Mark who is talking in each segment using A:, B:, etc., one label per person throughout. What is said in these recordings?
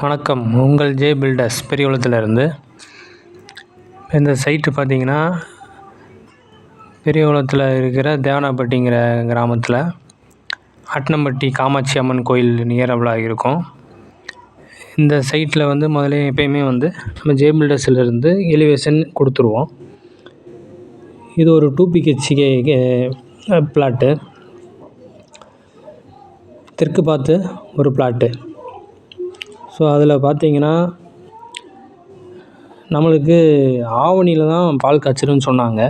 A: வணக்கம். உங்கள் J filters பெரியகுளத்துலேருந்து. இந்த சைட்டு பார்த்தீங்கன்னா பெரியகுளத்தில் இருக்கிற தேவனாப்பட்டிங்கிற கிராமத்தில் அட்னம்பட்டி காமாட்சி அம்மன் கோயில் நியரபிளாக இருக்கும். இந்த சைட்டில் வந்து முதல்ல எப்பயுமே வந்து நம்ம ஜே பில்டர்ஸ்லேருந்து எலிவேஷன் கொடுத்துருவோம். இது ஒரு டூ பிஹெச்கே பிளாட்டு தெற்கு பார்த்து ஒரு பிளாட்டு ஸோ அதில் பார்த்தீங்கன்னா நம்மளுக்கு ஆவணியில் தான் பால் காய்ச்சலுன்னு சொன்னாங்க.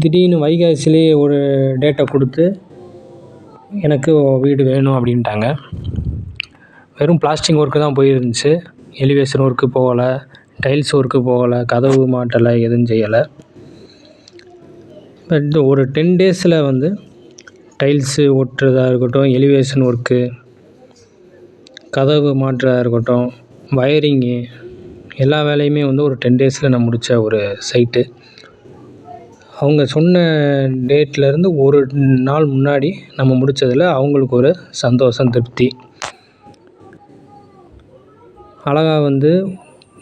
A: திடீர்னு வைகாசிலே ஒரு டேட்டை கொடுத்து எனக்கு வீடு வேணும் அப்படின்ட்டாங்க. வெறும் பிளாஸ்டிக் ஒர்க்கு தான் போயிருந்துச்சு. எலிவேஷன் ஒர்க்கு போகலை டைல்ஸ் ஒர்க்கு போகலை கதவு மாட்டலை எதுவும் செய்யலை. பட் ஒரு டென் டேஸில் வந்து டைல்ஸு ஒட்டுறதா இருக்கட்டும் எலிவேஷன் ஒர்க்கு கதவு மாட்டுறதா இருக்கட்டும் வயரிங்கு எல்லா வேலையுமே வந்து ஒரு டென் டேஸில் நான் முடித்த ஒரு சைட்டு அவங்க சொன்ன டேட்லேருந்து ஒரு நாள் முன்னாடி நம்ம முடித்ததுல அவங்களுக்கு ஒரு சந்தோஷம் திருப்தி. அழகாக வந்து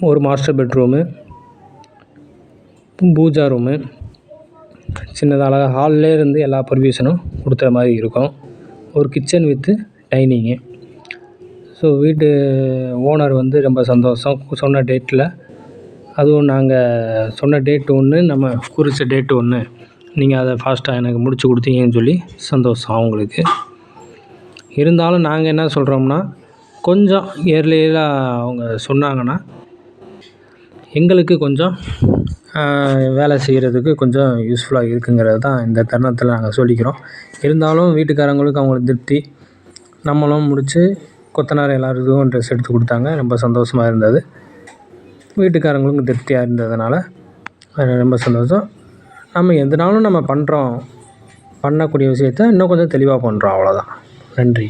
A: ஒரு மாஸ்டர் பெட்ரூமு பூஜா ரூமு சின்னதாக அழகாக ஹால்லே இருந்து எல்லா பர்மிஷனும் கொடுத்த மாதிரி இருக்கும். ஒரு கிச்சன் வித்து டைனிங்கு ஸோ வீட்டு ஓனர் வந்து ரொம்ப சந்தோஷம். சொன்ன டேட்டில் அதுவும் நாங்கள் சொன்ன டேட் ஒன்று நம்ம குறித்த டேட் ஒன்று நீங்கள் அதை ஃபாஸ்ட்டாக எனக்கு முடித்து கொடுத்தீங்கன்னு சொல்லி சந்தோஷம் அவங்களுக்கு. இருந்தாலும் நாங்கள் என்ன சொல்கிறோம்னா கொஞ்சம் இயர்லியாக அவங்க சொன்னாங்கன்னா எங்களுக்கு கொஞ்சம் வேலை செய்கிறதுக்கு கொஞ்சம் யூஸ்ஃபுல்லாக இருக்குங்கிறது தான் இந்த தருணத்தில் நாங்கள் சொல்லிக்கிறோம். இருந்தாலும் வீட்டுக்காரங்களுக்கு அவங்களுக்கு திருப்தி நம்மளும் முடித்து கொத்தனார் எல்லாருக்கும் ட்ரெஸ் எடுத்து கொடுத்தாங்க. ரொம்ப சந்தோஷமாக இருந்தது. வீட்டுக்காரங்களுக்கும் திருப்தியாக இருந்ததுனால ரொம்ப சந்தோஷம். நம்ம எதுனாலும் நம்ம பண்ணுறோம் பண்ணக்கூடிய விஷயத்த இன்னும் கொஞ்சம் தெளிவாக பண்ணுறோம் அவ்வளோதான் நன்றி.